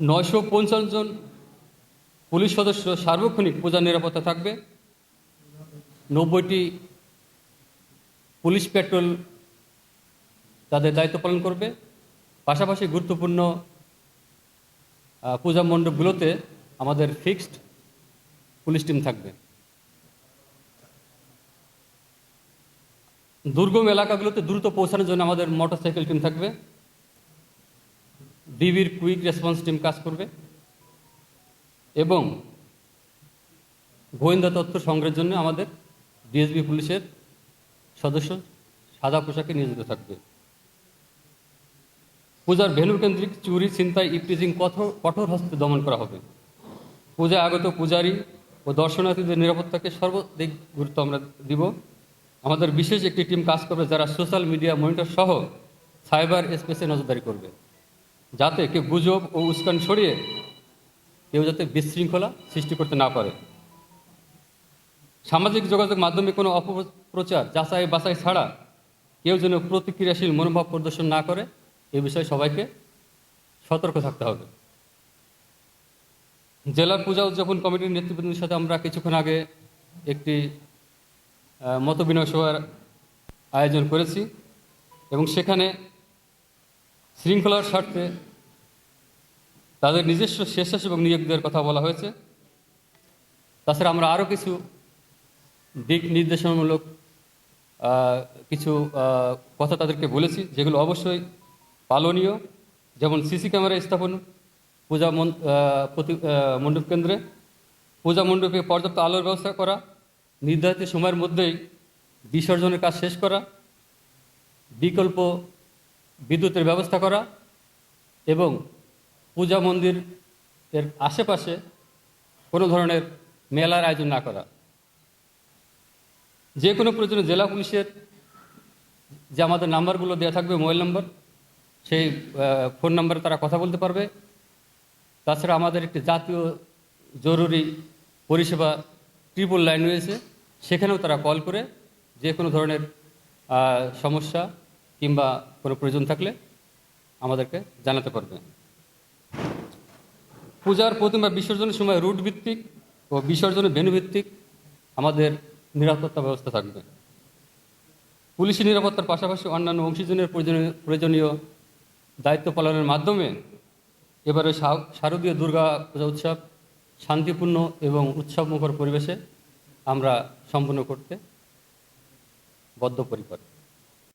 নয়শো পঞ্চাশ জন পুলিশ সদস্য সার্বক্ষণিক পূজা নিরাপত্তা থাকবে। নব্বইটি পুলিশ পেট্রোল তাদের দায়িত্ব পালন করবে। পাশাপাশি গুরুত্বপূর্ণ পূজা মণ্ডপগুলোতে আমাদের ফিক্সড পুলিশ টিম থাকবে। দুর্গম এলাকাগুলোতে দ্রুত পৌঁছানোর জন্য আমাদের মোটরসাইকেল টিম থাকবে। ডিবির কুইক রেসপন্স টিম কাজ করবে এবং গোয়েন্দা তথ্য সংগ্রহের জন্য আমাদের ডিএসবি পুলিশের সদস্য সাদা পোশাকে নিয়োজিত থাকবে। পূজার ভেন্যু কেন্দ্রিক চুরি, ছিনতাই, ইপটিজিং কঠোর কঠোর হস্তে দমন করা হবে। পূজায় আগত পূজারী ও দর্শনার্থীদের নিরাপত্তাকে সর্বাধিক গুরুত্ব আমরা দিব। আমাদের বিশেষ একটি টিম কাজ করবে যারা সোশ্যাল মিডিয়া মনিটর সহ সাইবার স্পেসে নজরদারি করবে। যাতে কেউ গুজব ও উস্কান ছড়িয়ে কেউ যাতে বিশৃঙ্খলা সৃষ্টি করতে না পারে। সামাজিক যোগাযোগ মাধ্যমে কোনো অপপ্রচার যাচাই বাছাই ছাড়া কেউ যেন প্রতিক্রিয়াশীল মনোভাব প্রদর্শন না করে এ বিষয়ে সবাইকে সতর্ক থাকতে হবে। জেলার পূজা উদযাপন কমিটির নেতৃবৃন্দের সাথে আমরা কিছুক্ষণ আগে একটি আহ, মতবিনিময় সভার আয়োজন করেছি এবং সেখানে শৃঙ্খলার স্বার্থে তাদের নিজস্ব স্বেচ্ছাসেবক নিয়োগ দেওয়ার কথা বলা হয়েছে। তাছাড়া আমরা আরও কিছু দিক নির্দেশনামূলক কিছু কথা তাদেরকে বলেছি, যেগুলো অবশ্যই পালনীয়। যেমন সিসি ক্যামেরা স্থাপন, পূজা মণ্ডপ কেন্দ্রে, পূজা মণ্ডপে পর্যাপ্ত আলোর ব্যবস্থা করা, নির্ধারিত সময়ের মধ্যেই বিসর্জনের কাজ শেষ করা, বিকল্প বিদ্যুতের ব্যবস্থা করা এবং পূজা মন্দির এর আশেপাশে কোনো ধরনের মেলার আয়োজন না করা। যে কোনো প্রয়োজনে জেলা পুলিশের যে আমাদের নাম্বারগুলো দেওয়া থাকবে, মোবাইল নাম্বার, সেই ফোন নাম্বারে তারা কথা বলতে পারবে। তাছাড়া আমাদের একটি জাতীয় জরুরি পরিষেবা ট্রিপল লাইন রয়েছে, সেখানেও তারা কল করে যে কোনো ধরনের সমস্যা কিংবা কোনো প্রয়োজন থাকলে আমাদেরকে জানাতে পারবে। পূজার প্রতিমা বিসর্জনের সময় রুট ভিত্তিক ও বিসর্জনের ভেন্যু ভিত্তিক আমাদের নিরাপত্তা ব্যবস্থা থাকবে। পুলিশি নিরাপত্তার পাশাপাশি অন্যান্য অংশীজনের প্রয়োজনীয় প্রয়োজনীয় দায়িত্ব পালনের মাধ্যমে এবারে শারদীয় দুর্গা পূজা উৎসব শান্তিপূর্ণ এবং উৎসবমুখর পরিবেশে আমরা সম্পন্ন করতে বদ্ধপরিকর।